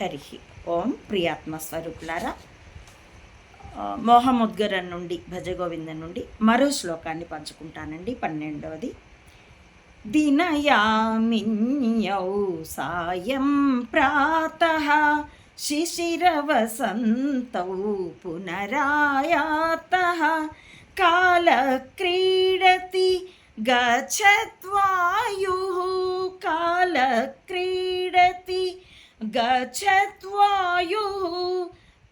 హరి ఓం ప్రియాత్మ స్వరూపులారా ఆ, మోహముద్గరం నుండి భజగోవిందం నుండి మరో శ్లోకాన్ని పంచుకుంటానండి పన్నెండవది. దినయామిన్యౌ సాయం ప్రాతః శిశిరవసन्तौ పునరాయాతः కాలక్రీడతి గచ్చత్వాయుः గచ్చు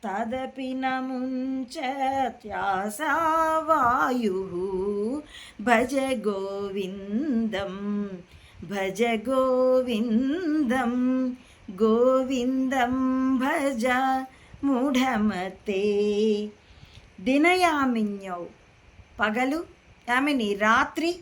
తదపి నముంచు భజ గోవిందం భజ గోవిందం గోవిందం భజ మూఢమతే. దినయామిన్యౌ పగలు యామిని రాత్రి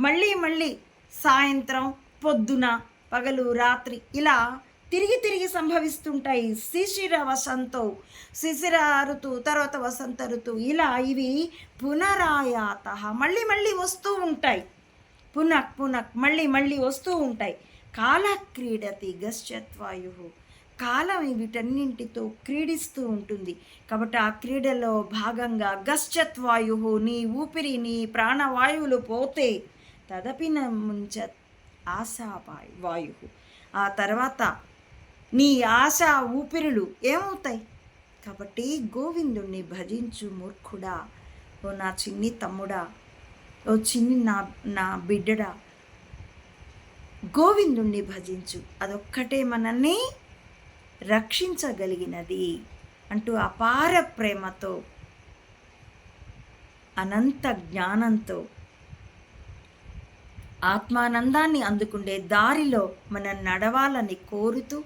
మళ్ళీ మళ్ళీ సాయంత్రం పొద్దున పగలు రాత్రి ఇలా తిరిగి తిరిగి సంభవిస్తుంటాయి. శిశిర వసంతో శిశిర ఋతు తర్వాత వసంత ఋతు. ఇలా ఇవి పునరాయాత. మళ్ళీ మళ్ళీ వస్తూ ఉంటాయి. పునక్ పునక్ మళ్ళీ మళ్ళీ వస్తూ ఉంటాయి. కాలక్రీడతి గశ్చత్వాయు. కాలం వీటన్నింటితో క్రీడిస్తూ ఉంటుంది. కాబట్టి ఆ క్రీడలో భాగంగా గశ్చత్వాయు నీ ఊపిరి నీ ప్రాణవాయువులు పోతే తదపిన ముంచ ఆశావాయు. వాయు ఆ తర్వాత నీ ఆశ ఊపిరులు ఏమవుతాయి? కాబట్టి గోవిందుణ్ణి భజించు మూర్ఖుడా. ఓ నా చిన్ని తమ్ముడా. ఓ చిన్ని నా నా బిడ్డడా. గోవిందుణ్ణి భజించు. అదొక్కటే మనల్ని రక్షించగలిగినది అంటూ అపార ప్రేమతో అనంత జ్ఞానంతో ఆత్మానందాన్ని అందుకుండే దారిలో మనం నడవాలని కోరుతూ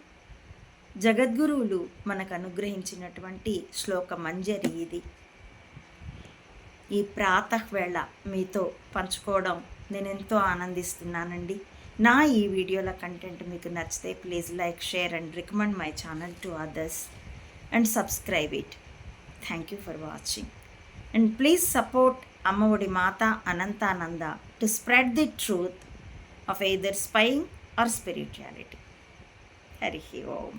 జగద్గురువులు మనకు అనుగ్రహించినటువంటి శ్లోక మంజరి ఇది. ఈ ప్రాతవేళ మీతో పంచుకోవడం నేను ఎంతో ఆనందిస్తున్నానండి. నా ఈ వీడియోల కంటెంట్ మీకు నచ్చితే please like share and recommend my channel to others and subscribe it. Thank you for watching. And please support Ammaodi Mata Anantananda to spread the truth of either spying or spirituality Hari Om.